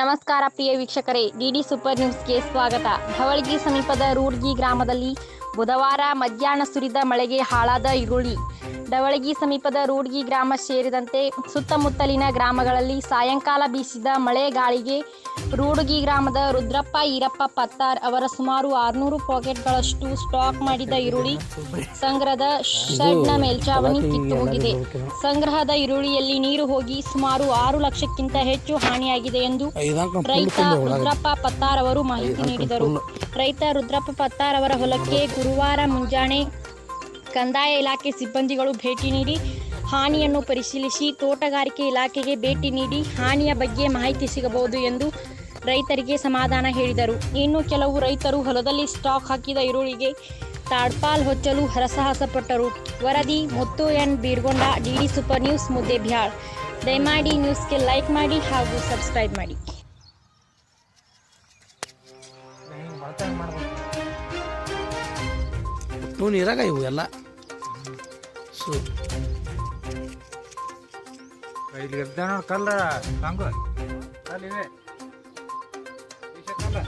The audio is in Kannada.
ನಮಸ್ಕಾರ ಪ್ರಿಯ ವೀಕ್ಷಕರೇ ಡಿಡಿ ಸೂಪರ್ ನ್ಯೂಸ್ಗೆ ಸ್ವಾಗತ. ಧವಳಗಿ ಸಮೀಪದ ರೂರ್ಗಿ ಗ್ರಾಮದಲ್ಲಿ ಬುಧವಾರ ಮಧ್ಯಾಹ್ನ ಸುರಿದ ಮಳೆಗೆ ಹಾಳಾದ ಈರುಳ್ಳಿ. ಢವಳಗಿ ಸಮೀಪದ ರೂಡ್ಗಿ ಗ್ರಾಮ ಸೇರಿದಂತೆ ಸುತ್ತಮುತ್ತಲಿನ ಗ್ರಾಮಗಳಲ್ಲಿ ಸಾಯಂಕಾಲ ಬೀಸಿದ ಮಳೆ ಗಾಳಿಗೆ ರೂಡ್ಗಿ ಗ್ರಾಮದ ರುದ್ರಪ್ಪ ಈರಪ್ಪ ಪತ್ತಾರ್ ಅವರ ಸುಮಾರು ಆರುನೂರು ಪಾಕೆಟ್ಗಳಷ್ಟು ಸ್ಟಾಕ್ ಮಾಡಿದ ಈರುಳ್ಳಿ ಸಂಗ್ರಹದ ಶೆಡ್ನ ಮೇಲ್ಚಾವಣಿ ಕಿತ್ತು ಹೋಗಿದೆ. ಸಂಗ್ರಹದ ಈರುಳ್ಳಿಯಲ್ಲಿ ನೀರು ಹೋಗಿ ಸುಮಾರು ಆರು ಲಕ್ಷಕ್ಕಿಂತ ಹೆಚ್ಚು ಹಾನಿಯಾಗಿದೆ ಎಂದು ರೈತ ರುದ್ರಪ್ಪ ಪತ್ತಾರ್ ಅವರು ಮಾಹಿತಿ ನೀಡಿದರು. ರೈತ ರುದ್ರಪ್ಪ ಪತ್ತಾರ್ ಅವರ ಹೊಲಕ್ಕೆ ಗುರುವಾರ ಮುಂಜಾನೆ ಕಂದಾಯ ಇಲಾಖೆ ಸಿಬ್ಬಂದಿಗಳು ಭೇಟಿ ನೀಡಿ ಹಾನಿಯನ್ನು ಪರಿಶೀಲಿಸಿ ತೋಟಗಾರಿಕೆ ಇಲಾಖೆಗೆ ಭೇಟಿ ನೀಡಿ ಹಾನಿಯ ಬಗ್ಗೆ ಮಾಹಿತಿ ಸಿಗಬಹುದು ಎಂದು ರೈತರಿಗೆ ಸಮಾಧಾನ ಹೇಳಿದರು. ಇನ್ನು ಕೆಲವು ರೈತರು ಹೊಲದಲ್ಲಿ ಸ್ಟಾಕ್ ಹಾಕಿದ ಈರುಳ್ಳಿಗೆ ತಾಡ್ಪಾಲ್ ಹೊಚ್ಚಲು ಹರಸಾಹಸಪಟ್ಟರು. ವರದಿ Muttu N Birgonda DD super news ಮುದ್ದೆ ಮುದ್ದೆಬ್ಯಾಳ್ ದಯಮಾಡಿ ನ್ಯೂಸ್ಗೆ ಲೈಕ್ ಮಾಡಿ ಹಾಗೂ ಸಬ್ಸ್ಕ್ರೈಬ್ ಮಾಡಿ. ಇವು ಎಲ್ಲ. ಸು ಇಲ್ಲಿ ಇರ್ತಾವ ನೋಡ್ ಕಲ್ಲ ಸಾಂಗು ಕಲ್ಲಿವೆ ಕಲ್ಲ.